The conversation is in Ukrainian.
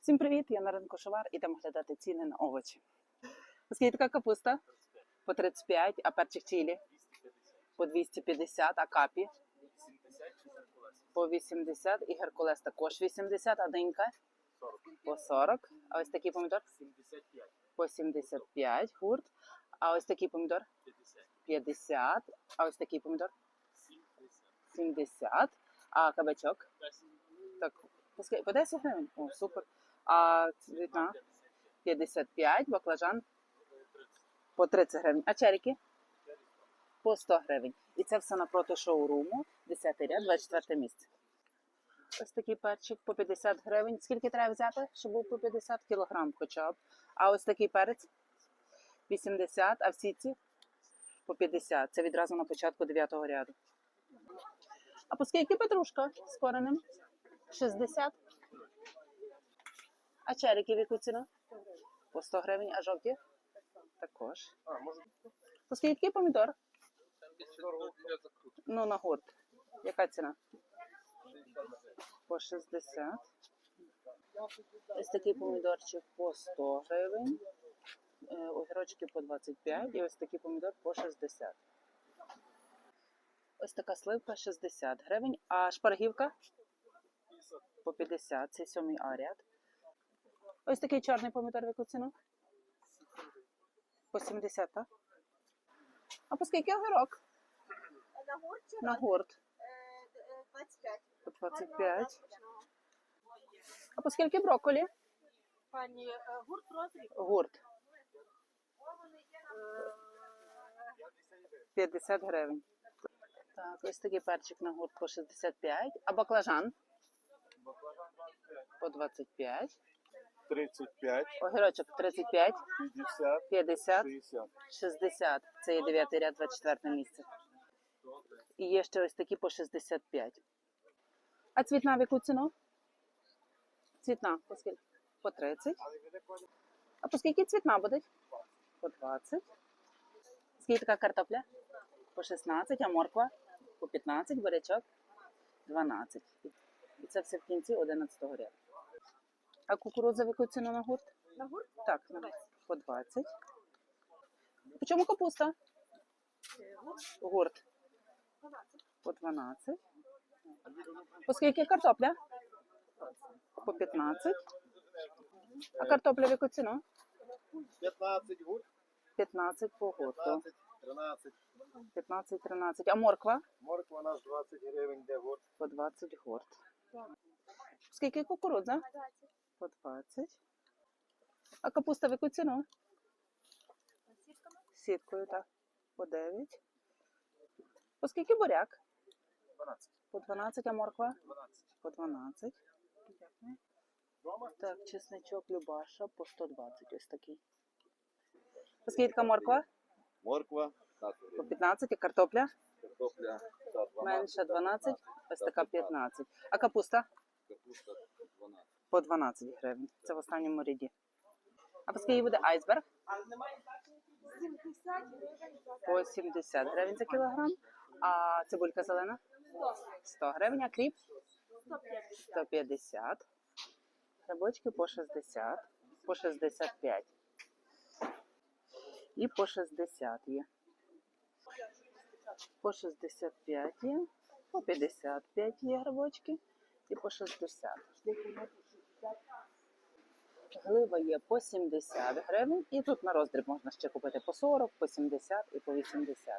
Всім привіт! Я на ринку Шовар. Ідемо глядати ціни на овочі. Оскільки така капуста по 35, а перчик чилі по 250, а капі по 80, і геркулес також 80, а динька по 40. А ось такий помідор 75, по 75 гурт. А ось такий помідор 50, а ось такий помідор 70, а кабачок так, по 10 гривень. О, супер. А цвітна 55, баклажан по 30 гривень. А черіки? По 100 гривень. І це все напроти шоуруму, 10 ряд, 24 місце. Ось такий перчик по 50 гривень. Скільки треба взяти, щоб був по 50 кілограм хоча б. А ось такий перець 80, а всі ці по 50. Це відразу на початку 9 ряду. А по скільки петрушка з коренем? 60. А черики в яку ціну? По 100 гривень, а жовті? Також. По скільки помідор? Ну, на гурт. Яка ціна? По 60. Ось такий помідорчик по 100 гривень. Огірочки по 25 і ось такий помідор по 60. Ось така сливка 60 гривень, а шпаргівка по 50. Це сьомий аріат. Ось такий чорний помідор в яку ціну? По 70, так? А по скільки огірок? На гурті На гурт. е, е, 25. По 25. А по скільки брокколі? Пані, е, гурт розріб. Гурт. 50 гривень. Так, ось такий перчик на гурт по 65. А баклажан по 25. 35, Огірочок 35, 50, 50, 60. 60. Це є 9 ряд, 24 місце. І є ще ось такі по 65. А цвітна в яку ціну? Цвітна по скільки? По 30. А по скільки цвітна буде? По 20. Скільки така картопля? По 16, а морква? По 15, бурячок 12. І це все в кінці 11 ряду. А кукурудза в яку ціну на гурт? На гурт Так, на- по 20. По чому капуста? е, гурт Гурт 12. по 12. По скільки картопля? По 15. А картопля в яку ціну? 15 гурт, 15 по гурту. 13. 15-13. А морква? Морква у нас 20 гривень, де гурт. По 20 гурт. Скільки кукурудза? 20. По 20. А капуста в яку ціну? Сітками Сіткою, так. По 9. По скільки буряк? 12. По 12, а морква? 12. По 12. Дома? Так, чесничок Любаша по 120 ось такий. По скільки така морква? Морква, По 15, а картопля? картопля, та 12. Менша 12, ось така 15. А капуста? Капуста 12. По 12 гривень. Це в останньому ряді. А по скільки буде айсберг? 70 По 70 гривень за кілограм. А цибулька зелена? 100 гривень, а кріп? 150. 150. Грибочки по 60, по 65. І по 60 є. По 65 є, по 55 є грибочки і по 60. Глива є по 70 гривень, і тут на роздріб можна ще купити по 40, по 70 і по 80.